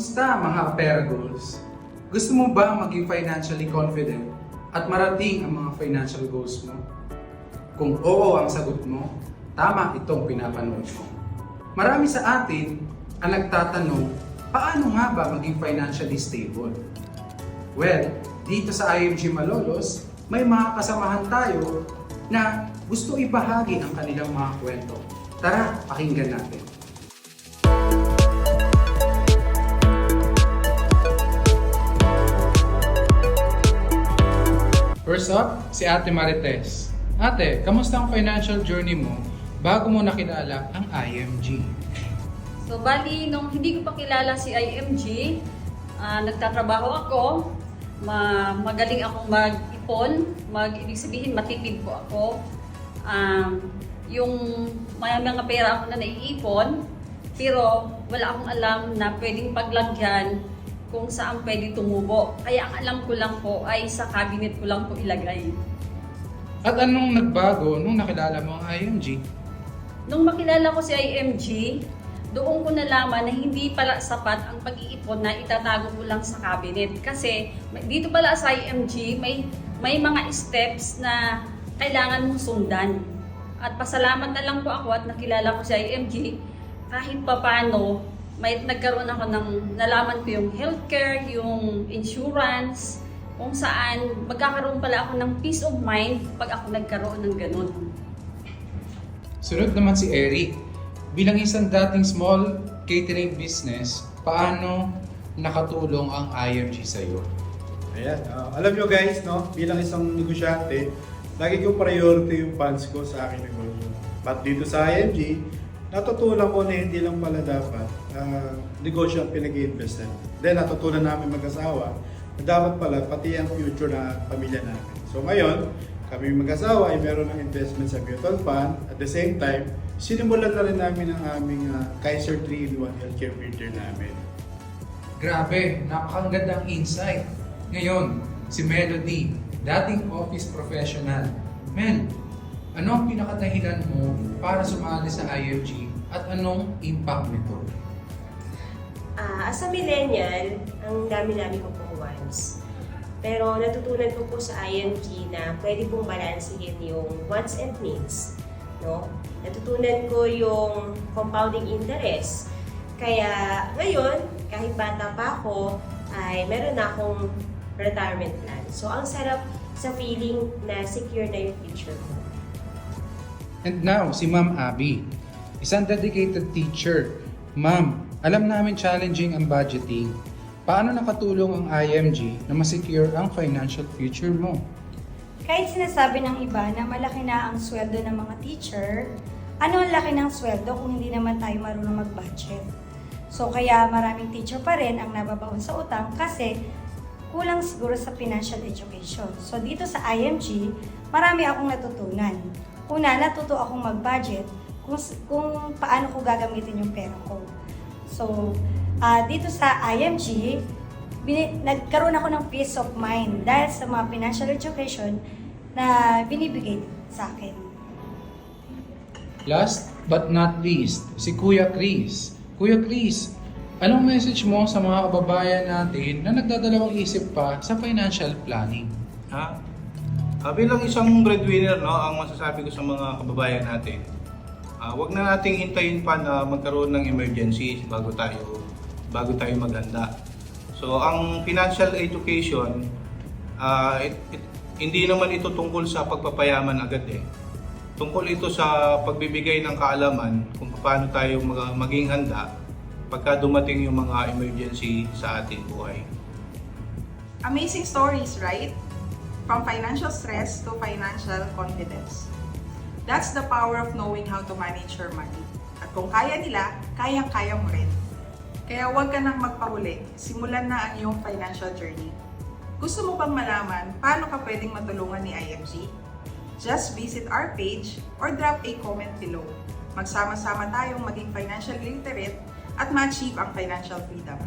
Kumusta mga Pergos? Gusto mo ba maging financially confident at marating ang mga financial goals mo? Kung oo ang sagot mo, tama itong pinapanood mo. Marami sa atin ang nagtatanong, paano nga ba maging financially stable? Well, dito sa IMG Malolos, may mga kasamahan tayo na gusto ibahagi ang kanilang mga kwento. Tara, pakinggan natin. First up, si Ate Marites. Ate, kamusta ang financial journey mo bago mo nakilala ang IMG? So, bali, nung hindi ko pa kilala si IMG, ah, nagtatrabaho ako, ma magaling akong mag-ipon, mag ibig sabihin matipid po ako. Um, yung may mga pera ako na naiipon, pero wala akong alam na pwedeng paglagyan kung saan pwede tumubo. Kaya ang alam ko lang po ay sa cabinet ko lang po ilagay. At anong nagbago nung nakilala mo ang IMG? Nung makilala ko si IMG, doon ko nalaman na hindi pala sapat ang pag-iipon na itatago mo lang sa cabinet. Kasi dito pala sa IMG, may, may mga steps na kailangan mong sundan. At pasalamat na lang po ako at nakilala ko si IMG kahit papano may nagkaroon ako ng nalaman ko yung healthcare, yung insurance, kung saan magkakaroon pala ako ng peace of mind pag ako nagkaroon ng ganun. Sunod naman si Eric. Bilang isang dating small catering business, paano nakatulong ang IMG sa iyo? Ayan, ah, alam nyo guys, no, bilang isang negosyante, lagi ko priority yung funds ko sa aking negosyo. Pat dito sa IMG, natutunan ko na hindi lang pala dapat ah, negosyo ang pinag-iinvestan. Then natutunan namin mag-asawa na dapat pala pati ang future na pamilya namin. So ngayon, kami mag-asawa ay meron ng investment sa mutual fund. At the same time, sinimulan na rin namin ang aming ah, Kaiser 3-in-1 healthcare printer namin. Grabe, napakagandang insight. Ngayon, si Melody, dating office professional. Mel, ano ang pinakadahilan mo para sumali sa IMG at anong impact nito? Ah, as a millennial, ang dami-dami ko pong wants. Pero natutunan ko po sa IMG na pwede pong balansehin yung wants and needs. No? Natutunan ko yung compounding interest. Kaya ngayon, kahit bata pa ako, ay meron na akong retirement plan. So ang sarap sa feeling na secure na yung future ko. And now, si Ma'am Abby, isang dedicated teacher. Ma'am, alam namin challenging ang budgeting. Paano nakatulong ang IMG na masecure ang financial future mo? Kahit sinasabi ng iba na malaki na ang sweldo ng mga teacher, ano ang laki ng sweldo kung hindi naman tayo marunong mag-budget? So kaya maraming teacher pa rin ang nababaon sa utang kasi kulang siguro sa financial education. So dito sa IMG, marami akong natutunan. Una, natuto akong mag-budget kung, kung paano ko gagamitin yung pera ko. So, ah, dito sa IMG, bini- nagkaroon ako ng peace of mind dahil sa mga financial education na binibigay sa akin. Last but not least, si Kuya Chris. Kuya Chris, anong message mo sa mga kababayan natin na nagdadalawang isip pa sa financial planning? Ha? Ah, bilang isang breadwinner, no, ang masasabi ko sa mga kababayan natin, ah, wag na nating hintayin pa na magkaroon ng emergency bago tayo bago tayo maghanda. So, ang financial education, ah, it- it- hindi naman ito tungkol sa pagpapayaman agad eh. Tungkol ito sa pagbibigay ng kaalaman kung paano tayo mag- maging handa pagka dumating yung mga emergency sa ating buhay. Amazing stories, right? From financial stress to financial confidence. That's the power of knowing how to manage your money. At kung kaya nila, kayang-kaya mo rin. Kaya huwag ka nang magpahuli. Simulan na ang iyong financial journey. Gusto mo bang malaman paano ka pwedeng matulungan ni IMG? Just visit our page or drop a comment below. Magsama-sama tayong maging financially literate at ma-achieve ang financial freedom.